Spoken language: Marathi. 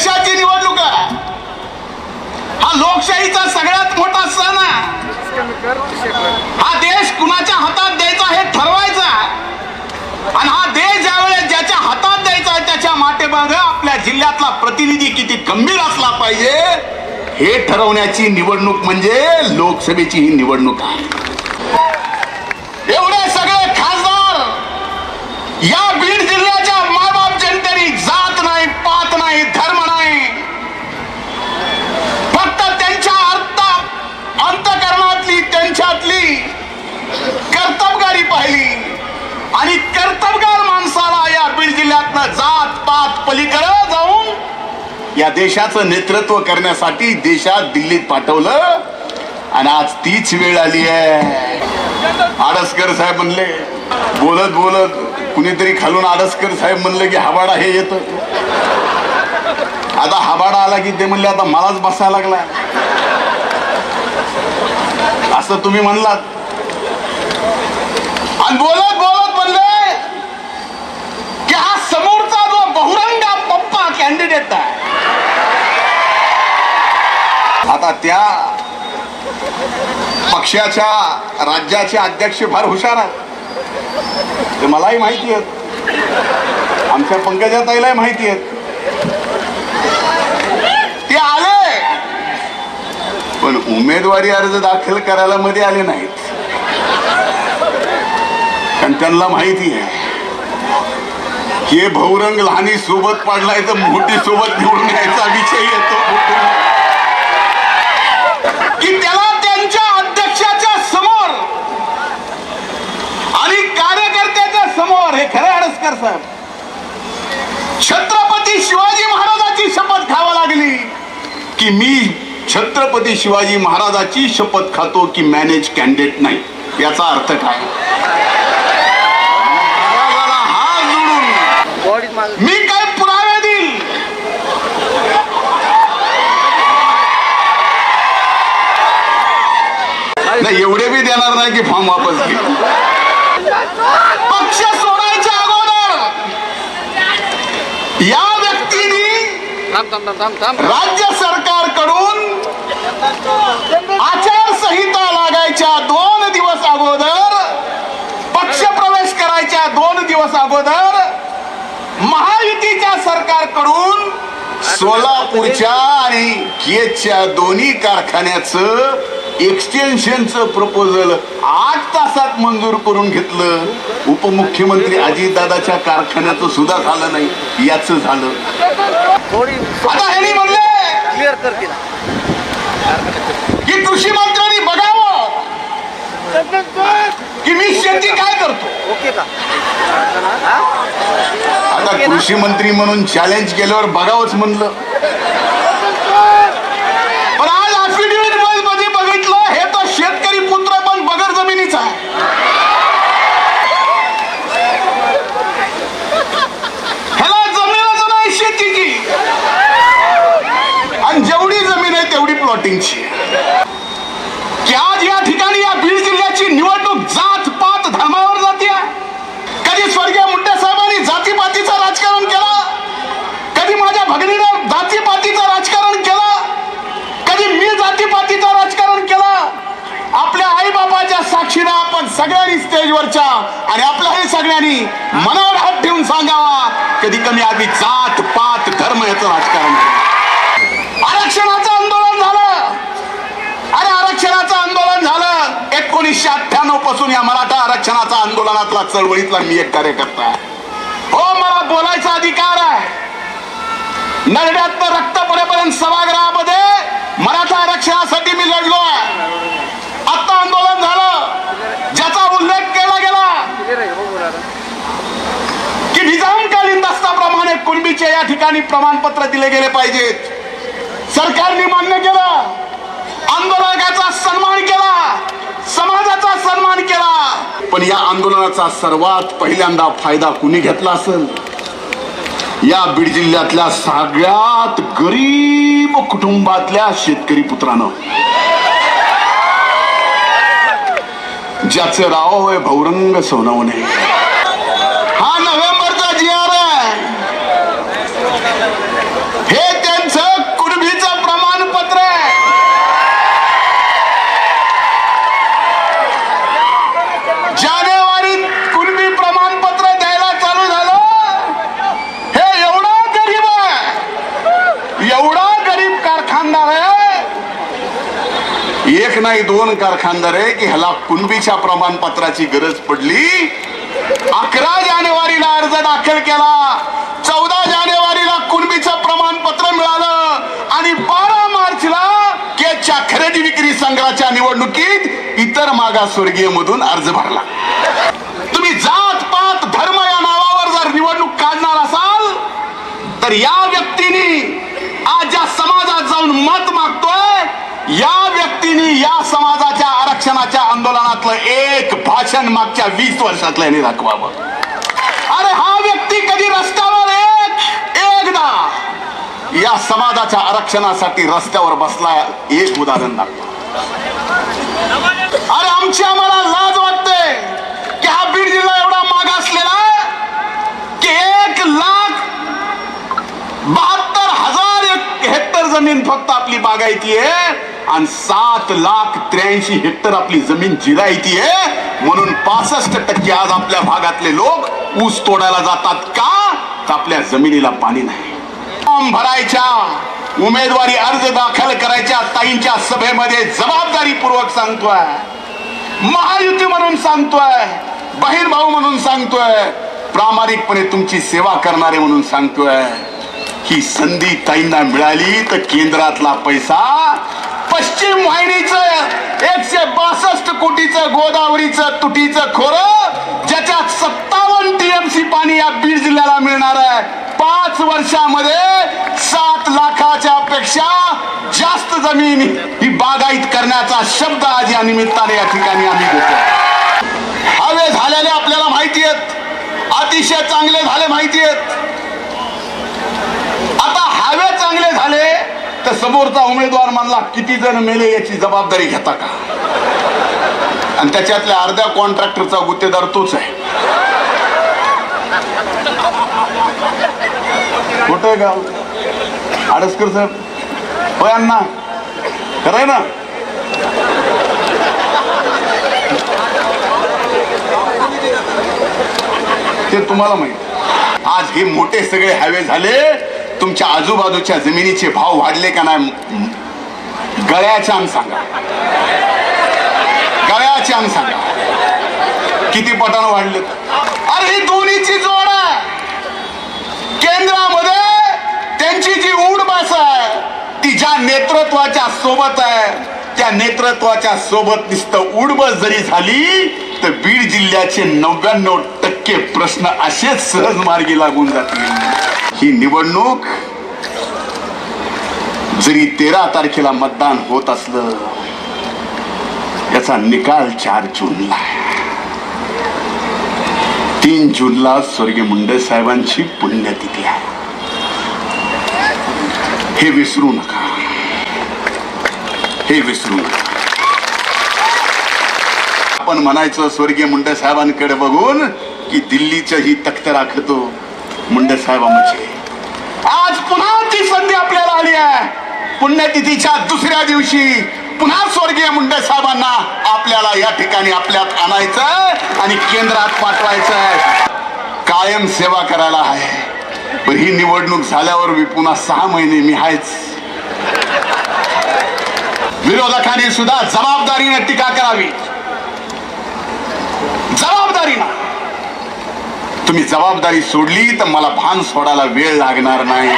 देशाची निवडणूक आहे. हा लोकशाहीचा सगळ्यात मोठा सण आहे. हा देश कुणाच्या हातात द्यायचा हे ठरवायचा आणि हा देश ज्यावेळेस ज्याच्या हातात द्यायचा त्याच्या माटेमागे आपल्या जिल्ह्यातला प्रतिनिधी किती गंभीर असला पाहिजे हे ठरवण्याची निवडणूक म्हणजे लोकसभेची ही निवडणूक आहे. एवढे सगळे खासदार या बीड जिल्ह्याच्या मायबाप जनतेने जात नाही पात नाही धर्म नाही फक्त त्यांच्या अर्थ अंतकरणातली त्यांच्यातली कर्तबगारी पाहिली आणि कर्तबगार माणसाला या बीड जिल्ह्यातनं जात पात पलीकडे जाऊन या देशाचं नेतृत्व करण्यासाठी देशात दिल्लीत पाठवलं. आणि आज तीच वेळ आली आहे. आडसकर साहेब म्हणले बोलत बोलत कुणीतरी खालून आडसकर साहेब म्हणले की हवाडा हे येत. आता हवाडा आला की ते म्हणले आता मलाच बसायला लागला. असं तुम्ही म्हणलात. आणि बोलत बोलत म्हणले की हा समोरचा जो बहुरंगा पप्पा कॅन्डिडेट आहे आता त्या पक्षाच्या राज्याचे अध्यक्ष फार हुशार आहेत. ते मलाही माहिती आहेत. आमच्या पंकजाताईलाही माहिती आहेत. ते आले. पण उमेदवारी अर्ज दाखल करायला मध्ये आले नाहीत. कारण त्यांना माहिती आहे. हे भौरंग लहानी सोबत पाडलाय तर मोठी सोबत निवडून यायचा विषय येतो की त्याला त्यांच्या अध्यक्षाच्या समोर आणि कार्यकर्त्याच्या समोर हे खरे अडसकर साहेब छत्रपती शिवाजी महाराजाची शपथ खावा लागली की मी छत्रपती शिवाजी महाराजाची शपथ खातो की मॅनेज कॅन्डिडेट नाही. याचा अर्थ काय? मी काय पुरावे देईल नाही एवढे बी देणार नाही की फॉर्म वापस घे. पक्ष सोडायच्या अगोदर या व्यक्तीने राज्य आचारसंहिता लागायच्या दोन दिवस अगोदर पक्ष प्रवेश करायच्या दोन दिवस अगोदर महायुतीच्या सरकारकडून सोलापूरच्या आणि केजच्या दोन्ही कारखान्याचं एक्सटेन्शनचं प्रपोजल आठ तासात मंजूर करून घेतलं. उपमुख्यमंत्री अजितदादाच्या कारखान्याचं सुद्धा झालं नाही याच झालं. थोडी आता ह्यांनी म्हणले की? मी शेती काय करतो? ओके का? हा? आता कृषी मंत्री म्हणून चॅलेंज केल्यावर बघावंच म्हणलं पण आज affidavit मध्ये बघितलं हे तर शेतकरी पुत्र पण बगर जमिनीचा आहे ह्याला जमीनच नाही शेतीची आणि जेवढी जमीन आहे तेवढी प्लॉटिंगची की आज या ठिकाणी या बीड जिल्ह्याची निवडणूक जात पात धर्मावर जाते कधी स्वर्गीय मुंडे साहेबांनी जातीपातीचं राजकारण केलं कधी माझ्या भगिनीनं जातीपातीचं राजकारण केलं कधी मी जातीपातीचं राजकारण केलं आपल्या आई बाबाच्या साक्षीनं आपण सगळ्यांनी स्टेजवरच्या आणि आपल्याही सगळ्यांनी मनावर हात ठेवून सांगावा कधी कमी आधी जात पात धर्म याचं राजकारण आरक्षणाचं आंदोलन झालं. अरे आरक्षणाचं आंदोलन झालं. एकोणीसशे अठ्ठ्याण्णवपासून या मराठा आरक्षणाचा आंदोलनातला चळवळीतला मी एक कार्यकर्ता हो मला बोलायचा अधिकार आहे. नरड्यात रक्त पडेपर्यंत सभागृहामध्ये मराठा आरक्षणासाठी मी लढलो आहे. आता आंदोलन झालं ज्याचा उल्लेख केला गेला क्लिअर आहे बघू जरा. की निजामकालीन दस्ताप्रमाणे कुणबीचे या ठिकाणी प्रमाणपत्र दिले गेले पाहिजेत सरकारने मान्य केलं. आंदोलकाचा सन्मान केला. समाजाचा सन्मान केला. पण या आंदोलनाचा सर्वात पहिल्यांदा फायदा कुणी घेतला असेल? या बीड जिल्ह्यातल्या सगळ्यात गरीब कुटुंबातल्या शेतकरी पुत्रानं. ज्याचे राव होय भौरंग सोनवणे हा नोव्हेंबरचा जी आर आहे हे त्या नाही दोन कारखानदार आहे की ह्याला कुणबीच्या प्रमाणपत्राची गरज पडली? अकरा जानेवारीला अर्ज दाखल केला. चौदा जानेवारीला कुणबीचं प्रमाणपत्र मिळालं. आणि बारा मार्चला केच्या खरेदी विक्री संघाच्या निवडणुकीत इतर मागासवर्गीय मधून अर्ज भरला. तुम्ही जात पात धर्म या नावावर जर निवडणूक काढणार असाल तर या व्यक्तीने आज ज्या समाजात जाऊन मत मागतोय या व्यक्तीने या समाजाच्या आरक्षणाच्या आंदोलनातलं एक भाषण मागच्या वीस वर्षातलं यांनी दाखवावं. अरे हा व्यक्ती कधी रस्त्यावर एक एकदा या समाजाच्या आरक्षणासाठी रस्त्यावर बसला एक उदाहरण दाखवा. अरे आमची आम्हाला लाज वाटते की हा बीड जिल्हा एवढा मागासलेला की एक लाख बहात्तर हजार हेक्टर जमीन फक्त आपली बागायती आहे. आणि सात लाख त्र्याऐंशी हेक्टर आपली जमीन जिरायती आहे म्हणून पासष्ट टक्के आज आपल्या भागातले लोक ऊस तोडायला जातात का? तर आपल्या जमिनीला पाणी नाही. फॉर्म भरायच्या उमेदवारी अर्ज दाखल करायच्या ताईंच्या सभेमध्ये जबाबदारीपूर्वक सांगतोय. महायुती म्हणून सांगतोय बहीण भाऊ म्हणून सांगतोय प्रामाणिकपणे तुमची सेवा करणारे म्हणून सांगतोय. ही संधी ताईंना मिळाली तर केंद्रातला पैसा पश्चिम वाहिनीचं एकशे बासष्ट कोटीचं गोदावरीचं तुटीचं खोरं ज्याच्यात सत्तावन्न टीएमसी पाणी या बीड जिल्ह्याला मिळणार आहे. पाच वर्षामध्ये सात लाखाच्या पेक्षा जास्त जमीन ही बागायत करण्याचा शब्द आज या निमित्ताने या ठिकाणी आम्ही घेतो हवे झालेले आपल्याला माहिती आहेत. अतिशय चांगले झाले माहिती आहेत आता हवे चांगले झाले तर समोरचा उमेदवार म्हणला किती जण मेले याची जबाबदारी घेता का? आणि त्याच्यातल्या अर्ध्या कॉन्ट्रॅक्टरचा गुत्तेदार तोच आहे. खोट आहे गाव. आडसकर साहेब होय अण्णा खरंय ना? ते तुम्हाला माहीत. आज हे मोठे सगळे हायवे झाले. तुमच्या आजूबाजूच्या जमिनीचे भाव वाढले का नाही? गळ्याच्या अंग सांगा. गळ्याचे अंग सांगा. किती पटानं वाढले? अरे ही दोन्हीची जोड आहे. केंद्रामध्ये त्यांची जी उडबास आहे ती ज्या नेतृत्वाच्या सोबत आहे त्या नेतृत्वाच्या सोबत नुसतं उडबस जरी झाली तर बीड जिल्ह्याचे नव्याण्णव टक्के प्रश्न असेच सहज मार्गी लागून जातील. ही निवडणूक जरी तेरा तारखेला मतदान होत असलं याचा निकाल चार जूनला तीन जूनला स्वर्गीय मुंडे साहेबांची पुण्यतिथी आहे. हे विसरू नका. हे विसरू नका. आपण म्हणायचं स्वर्गीय मुंडे साहेबांकडे बघून की दिल्लीचं ही तख्त राखतो. मुंडे साहेबांची आज पुन्हा ती संधी आपल्याला आली आहे. पुण्यतिथीच्या दुसऱ्या दिवशी पुन्हा स्वर्गीय मुंडे साहेबांना आपल्याला या ठिकाणी आपल्यात आणायचं आणि केंद्रात पाठवायचं कायम सेवा करायला आहे. पण ही निवडणूक झाल्यावर मी पुन्हा सहा महिने मी आहेच. विरोधकांनी सुद्धा जबाबदारीने टीका करावी. जबाबदारीनं. तुम्ही जबाबदारी सोडली तर मला भान सोडायला वेळ लागणार नाही.